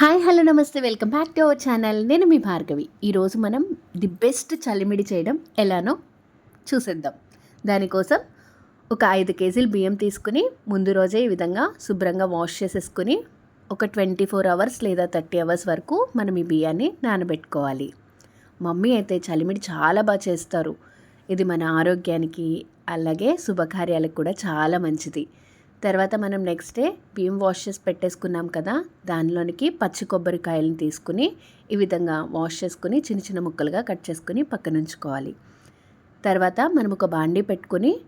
Hi hello నమస్తే welcome back to our channel. నేను మీ భార్గవి. ఈరోజు మనం ది బెస్ట్ చలిమిడి చేయడం ఎలానో చూసేద్దాం. దానికోసం ఒక ఐదు కేజీలు బియ్యం తీసుకుని ముందు రోజే ఈ విధంగా శుభ్రంగా వాష్ చేసేసుకుని ఒక ట్వంటీ ఫోర్ అవర్స్ లేదా థర్టీ అవర్స్ వరకు మనం ఈ బియ్యాన్ని నానబెట్టుకోవాలి. మమ్మీ అయితే చలిమిడి చాలా బాగా చేస్తారు. ఇది మన ఆరోగ్యానికి అలాగే శుభకార్యాలకు కూడా చాలా మంచిది. తర్వాత మనం నెక్స్ట్ డే బియ్యం వాష్ చేసి పెట్టేసుకున్నాం కదా దానిలోనికి పచ్చి కొబ్బరికాయలను తీసుకుని ఈ విధంగా వాష్ చేసుకుని చిన్న చిన్న ముక్కలుగా కట్ చేసుకుని పక్కన ఉంచుకోవాలి. తర్వాత మనం ఒక బాండీ పెట్టుకుని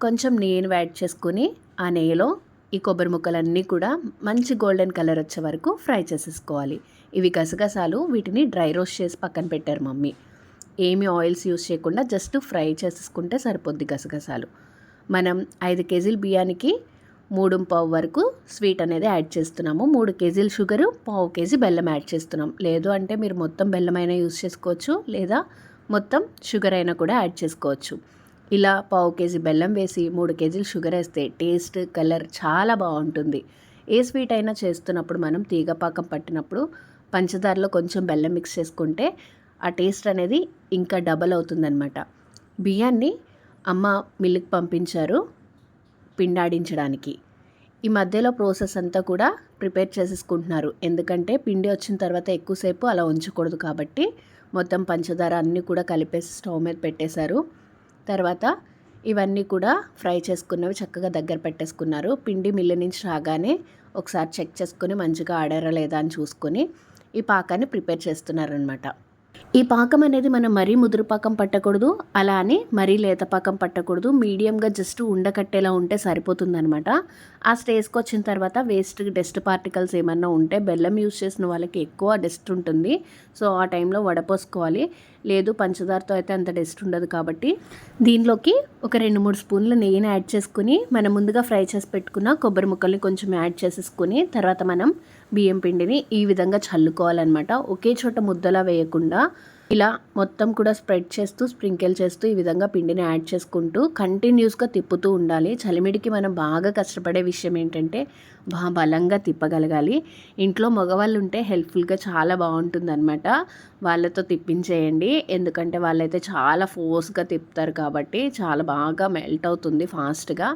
కొంచెం నెయ్యిని యాడ్ చేసుకుని ఆ నెయ్యిలో ఈ కొబ్బరి ముక్కలన్నీ కూడా మంచి గోల్డెన్ కలర్ వచ్చే వరకు ఫ్రై చేసేసుకోవాలి. ఇవి గసగసాలు వీటిని డ్రై రోస్ట్ చేసి పక్కన పెట్టారు మమ్మీ. ఏమి ఆయిల్స్ యూస్ చేయకుండా జస్ట్ ఫ్రై చేసేసుకుంటే సరిపోద్ది గసగసాలు. మనం ఐదు కేజీల బియ్యానికి మూడు పావు వరకు స్వీట్ అనేది యాడ్ చేస్తున్నాము. మూడు కేజీలు షుగరు పావు కేజీ బెల్లం యాడ్ చేస్తున్నాం. లేదు అంటే మీరు మొత్తం బెల్లం అయినా యూస్ చేసుకోవచ్చు లేదా మొత్తం షుగర్ అయినా కూడా యాడ్ చేసుకోవచ్చు. ఇలా పావు కేజీ బెల్లం వేసి మూడు కేజీలు షుగర్ వేస్తే టేస్ట్ కలర్ చాలా బాగుంటుంది. ఏ స్వీట్ అయినా చేస్తున్నప్పుడు మనం తీగపాకం పట్టినప్పుడు పంచదారలో కొంచెం బెల్లం మిక్స్ చేసుకుంటే ఆ టేస్ట్ అనేది ఇంకా డబల్ అవుతుందన్నమాట. బియ్యాన్ని అమ్మ మిల్క్ పంపించారు పిండాడించడానికి. ఈ మధ్యలో ప్రాసెస్ అంతా కూడా ప్రిపేర్ చేసేసుకుంటున్నారు. ఎందుకంటే పిండి వచ్చిన తర్వాత ఎక్కువసేపు అలా ఉంచకూడదు కాబట్టి మొత్తం పంచదార అన్నీ కూడా కలిపేసి స్టవ్ మీద పెట్టేశారు. తర్వాత ఇవన్నీ కూడా ఫ్రై చేసుకున్నవి చక్కగా దగ్గర పెట్టేసుకున్నారు. పిండి మిల్లు నుంచి రాగానే ఒకసారి చెక్ చేసుకొని మంచిగా ఆడారా లేదా అని చూసుకొని ఈ పాకాన్ని ప్రిపేర్ చేస్తున్నారనమాట ఈ పాకం అనేది మనం మరీ ముదురు పాకం పట్టకూడదు అలా అని మరీ లేత పాకం పట్టకూడదు. మీడియంగా జస్ట్ ఉండకట్టేలా ఉంటే సరిపోతుందనమాట ఆ స్టేజ్కి వచ్చిన తర్వాత వేస్ట్ డస్ట్ పార్టికల్స్ ఏమన్నా ఉంటే బెల్లం యూస్ చేసిన వాళ్ళకి ఎక్కువ డస్ట్ ఉంటుంది. సో ఆ టైంలో వడపోసుకోవాలి. లేదు పంచదారతో అయితే అంత డస్ట్ ఉండదు కాబట్టి దీనిలోకి ఒక రెండు మూడు స్పూన్ల నెయ్యిని యాడ్ చేసుకుని మనం ముందుగా ఫ్రై చేసి పెట్టుకున్న కొబ్బరి ముక్కల్ని కొంచెం యాడ్ చేసేసుకుని తర్వాత మనం బియ్యం పిండిని ఈ విధంగా చల్లుకోవాలన్నమాట. ఒకే చోట ముద్దలా వేయకుండా ఇలా మొత్తం కూడా స్ప్రెడ్ చేస్తూ స్ప్రింకిల్ చేస్తూ ఈ విధంగా పిండిని యాడ్ చేసుకుంటూ కంటిన్యూస్గా తిప్పుతూ ఉండాలి. చలిమిడికి మనం బాగా కష్టపడే విషయం ఏంటంటే బాగా బలంగా తిప్పగలగాలి. ఇంట్లో మగవాళ్ళు ఉంటే హెల్ప్ఫుల్గా చాలా బాగుంటుంది అనమాట వాళ్ళతో తిప్పించేయండి. ఎందుకంటే వాళ్ళైతే చాలా ఫోర్స్గా తిప్పుతారు కాబట్టి చాలా బాగా మెల్ట్ అవుతుంది ఫాస్ట్గా.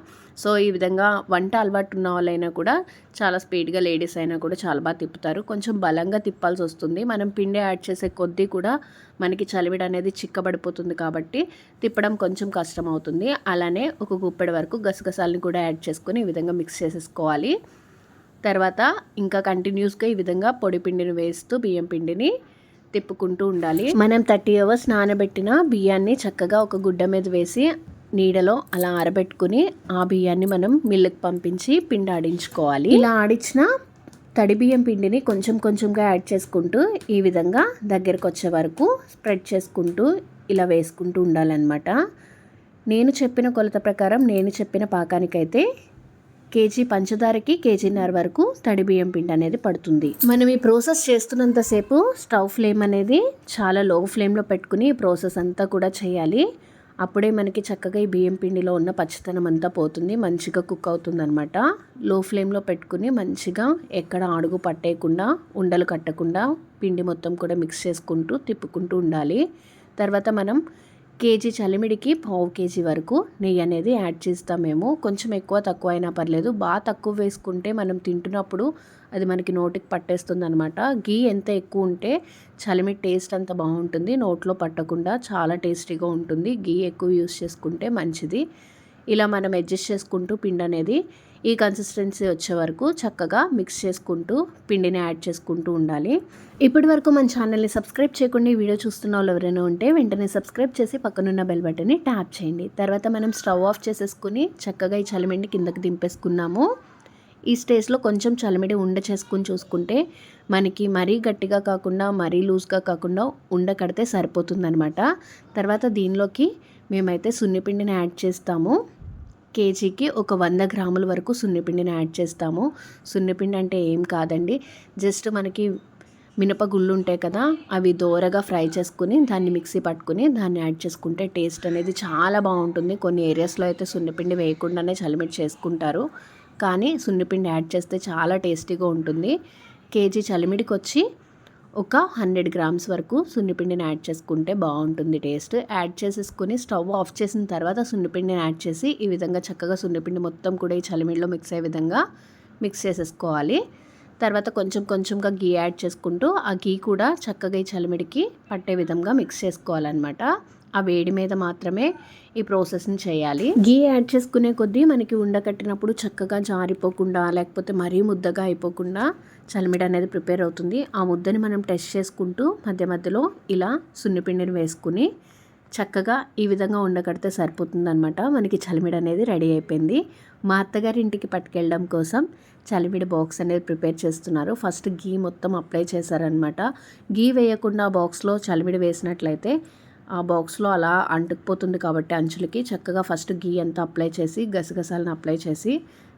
సో ఈ విధంగా వంట అలవాటు ఉన్న వాళ్ళైనా కూడా చాలా స్పీడ్గా లేడీస్ అయినా కూడా చాలా బాగా తిప్పుతారు. కొంచెం బలంగా తిప్పాల్సి వస్తుంది మనం పిండి యాడ్ చేసే కొద్దీ కూడా మనకి చలివిడి అనేది చిక్కబడిపోతుంది కాబట్టి తిప్పడం కొంచెం కష్టం అవుతుంది అలానే ఒక గుప్పెడి వరకు గసగసాలని కూడా యాడ్ చేసుకొని ఈ విధంగా మిక్స్ చేసేసుకోవాలి. తర్వాత ఇంకా కంటిన్యూస్గా ఈ విధంగా పొడి పిండిని వేస్తూ బియ్యం పిండిని తిప్పుకుంటూ ఉండాలి. మనం థర్టీ అవర్స్ నానబెట్టిన బియ్యాన్ని చక్కగా ఒక గుడ్డ మీద వేసి నీడలో అలా ఆరబెట్టుకుని ఆ బియ్యాన్ని మనం మిల్లుకి పంపించి పిండి ఆడించుకోవాలి. ఇలా ఆడించిన తడి బియ్యం పిండిని కొంచెం కొంచెంగా యాడ్ చేసుకుంటూ ఈ విధంగా దగ్గరకు వచ్చే వరకు స్ప్రెడ్ చేసుకుంటూ ఇలా వేసుకుంటూ ఉండాలన్నమాట. నేను చెప్పిన కొలత ప్రకారం నేను చెప్పిన పాకానికైతే కేజీ పంచదారకి కేజీన్నర వరకు తడి బియ్యం పిండి అనేది పడుతుంది. మనం ఈ ప్రాసెస్ చేస్తున్నంతసేపు స్టవ్ ఫ్లేమ్ అనేది చాలా లో ఫ్లేమ్లో పెట్టుకుని ఈ ప్రాసెస్ అంతా కూడా చేయాలి. అప్పుడే మనకి చక్కగా ఈ బియ్యం పిండిలో ఉన్న పచ్చితనం అంతా పోతుంది మంచిగా కుక్ అవుతుంది అనమాట లో ఫ్లేమ్లో పెట్టుకుని మంచిగా ఎక్కడ అడుగు పట్టేయకుండా ఉండలు కట్టకుండా పిండి మొత్తం కూడా మిక్స్ చేసుకుంటూ తిప్పుకుంటూ ఉండాలి. తర్వాత మనం కేజీ చలిమిడికి పావు కేజీ వరకు నెయ్యి అనేది యాడ్ చేస్తాం మేము. కొంచెం ఎక్కువ తక్కువ అయినా పర్లేదు. బాగా తక్కువ వేసుకుంటే మనం తింటున్నప్పుడు అది మనకి నోటికి పట్టేస్తుంది అనమాట గీ ఎంత ఎక్కువ ఉంటే చలిమిడి టేస్ట్ అంత బాగుంటుంది. నోట్లో పట్టకుండా చాలా టేస్టీగా ఉంటుంది. గీ ఎక్కువ యూస్ చేసుకుంటే మంచిది. ఇలా మనం అడ్జస్ట్ చేసుకుంటూ పిండి అనేది ఈ కన్సిస్టెన్సీ వచ్చే వరకు చక్కగా మిక్స్ చేసుకుంటూ పిండిని యాడ్ చేసుకుంటూ ఉండాలి. ఇప్పటి వరకు మన ఛానల్ని సబ్స్క్రైబ్ చేయకుండా వీడియో చూస్తున్న వాళ్ళు ఎవరైనా ఉంటే వెంటనే సబ్స్క్రైబ్ చేసి పక్కనున్న బెల్ బటన్ని ట్యాప్ చేయండి. తర్వాత మనం స్టవ్ ఆఫ్ చేసేసుకుని చక్కగా ఈ చలిమిండి కిందకి దింపేసుకున్నాము. ఈ స్టేజ్లో కొంచెం చలిమిడి ఉండ చేసుకుని చూసుకుంటే మనకి మరీ గట్టిగా కాకుండా మరీ లూజ్గా కాకుండా ఉండ కడితే సరిపోతుందనమాట తర్వాత దీనిలోకి మేమైతే సున్నిపిండిని యాడ్ చేస్తాము. కేజీకి ఒక వంద గ్రాముల వరకు సున్నిపిండిని యాడ్ చేస్తాము. సున్నిపిండి అంటే ఏం కాదండి. జస్ట్ మనకి మినపగుళ్ళు ఉంటాయి కదా అవి దోరగా ఫ్రై చేసుకుని దాన్ని మిక్సీ పట్టుకుని దాన్ని యాడ్ చేసుకుంటే టేస్ట్ అనేది చాలా బాగుంటుంది. కొన్ని ఏరియాస్లో అయితే సున్నిపిండి వేయకుండానే చలిమిట్ చేసుకుంటారు. కానీ సున్నిపిండి యాడ్ చేస్తే చాలా టేస్టీగా ఉంటుంది. కేజీ చలిమిడికి వచ్చి ఒక హండ్రెడ్ గ్రామ్స్ వరకు సున్నిపిండిని యాడ్ చేసుకుంటే బాగుంటుంది టేస్ట్. యాడ్ చేసేసుకుని స్టవ్ ఆఫ్ చేసిన తర్వాత సున్నిపిండిని యాడ్ చేసి ఈ విధంగా చక్కగా సున్నిపిండి మొత్తం కూడా ఈ చలిమిడిలో మిక్స్ అయ్యే విధంగా మిక్స్ చేసేసుకోవాలి. తర్వాత కొంచెం కొంచెంగా గీ యాడ్ చేసుకుంటూ ఆ గీ కూడా చక్కగా ఈ చలిమిడికి పట్టే విధంగా మిక్స్ చేసుకోవాలన్నమాట. ఆ వేడి మీద మాత్రమే ఈ ప్రాసెస్ని చేయాలి. గీ యాడ్ చేసుకునే కొద్దీ మనకి ఉండకట్టినప్పుడు చక్కగా జారిపోకుండా లేకపోతే మరీ ముద్దగా అయిపోకుండా చలిమిడి అనేది ప్రిపేర్ అవుతుంది. ఆ ముద్దని మనం టెస్ట్ చేసుకుంటూ మధ్య మధ్యలో ఇలా సున్నిపిండిని వేసుకుని చక్కగా ఈ విధంగా ఉండకడితే సరిపోతుందనమాట మనకి చలిమిడి అనేది రెడీ అయిపోయింది. మా అత్తగారి ఇంటికి పట్టుకెళ్ళడం కోసం చలిమిడి బాక్స్ అనేది ప్రిపేర్ చేస్తున్నారు. ఫస్ట్ గీ మొత్తం అప్లై చేశారనమాట గీ వేయకుండా బాక్స్లో చలిమిడి వేసినట్లయితే ఆ బాక్స్లో అలా అంటుకుపోతుంది కాబట్టి అంచులకి చక్కగా ఫస్ట్ గీ అంతా అప్లై చేసి గసగసాలను అప్లై చేసి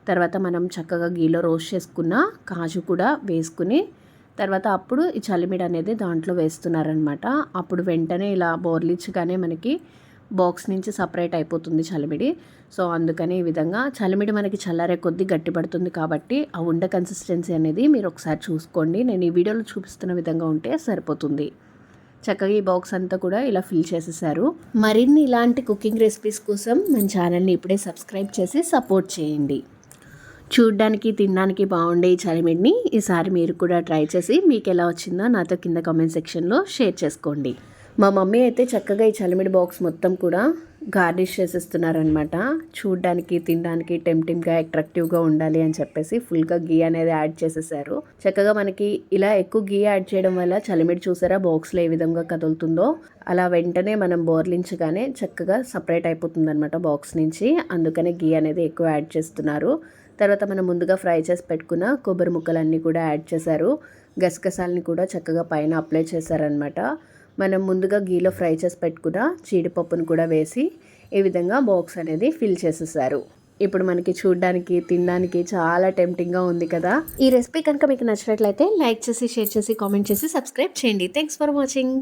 తర్వాత మనం చక్కగా గీలో రోస్ట్ చేసుకున్న కాజు కూడా వేసుకుని తర్వాత అప్పుడు ఈ చలిమిడి అనేది దాంట్లో వేస్తున్నారనమాట అప్పుడు వెంటనే ఇలా బోర్లిచ్చగానే మనకి బాక్స్ నుంచి సపరేట్ అయిపోతుంది చలిమిడి సో అందుకని ఈ విధంగా చలిమిడి మనకి చల్లారే కొద్దీ గట్టిపడుతుంది కాబట్టి ఆ ఉండ కన్సిస్టెన్సీ అనేది మీరు ఒకసారి చూసుకోండి. నేను ఈ వీడియోలో చూపిస్తున్న విధంగా ఉంటే సరిపోతుంది. చక్కగా ఈ బాక్స్ అంతా కూడా ఇలా ఫిల్ చేసేసారు. మరిన్ని ఇలాంటి కుకింగ్ రెసిపీస్ కోసం మన ఛానల్ని ఇప్పుడే సబ్స్క్రైబ్ చేసి సపోర్ట్ చేయండి. చూడ్డానికి తినడానికి బాగుండే ఈ చలిమిడిని ఈసారి మీరు కూడా ట్రై చేసి మీకు ఎలా వచ్చిందో నాతో కింద కామెంట్ సెక్షన్లో షేర్ చేసుకోండి. మా మమ్మీ అయితే చక్కగా ఈ చలిమిడి బాక్స్ మొత్తం కూడా గార్నిష్ చేసేస్తున్నారనమాట చూడ్డానికి తినడానికి టెంప్టింగ్గా అట్రాక్టివ్గా ఉండాలి అని చెప్పేసి ఫుల్గా గీ అనేది యాడ్ చేసేసారు. చక్కగా మనకి ఇలా ఎక్కువ గీ యాడ్ చేయడం వల్ల చలిమిడి చూసారా? బాక్స్లో ఏ విధంగా కదులుతుందో. అలా వెంటనే మనం బోర్లించగానే చక్కగా సపరేట్ అయిపోతుంది అనమాట బాక్స్ నుంచి. అందుకనే గీ అనేది ఎక్కువ యాడ్ చేస్తున్నారు. తర్వాత మనం ముందుగా ఫ్రై చేసి పెట్టుకున్న కొబ్బరి ముక్కలన్నీ కూడా యాడ్ చేశారు. గసగసాలని కూడా చక్కగా పైన అప్లై చేశారనమాట మనం ముందుగా గీలో ఫ్రై చేసి పెట్టుకున్న జీడిపప్పును కూడా వేసి ఈ విధంగా బాక్స్ అనేది ఫిల్ చేసేసారు. ఇప్పుడు మనకి చూడడానికి తినడానికి చాలా టెంప్టింగ్గా ఉంది కదా. ఈ రెసిపీ కనుక మీకు నచ్చినట్లయితే లైక్ చేసి షేర్ చేసి కామెంట్ చేసి సబ్స్క్రైబ్ చేయండి. Thanks for watching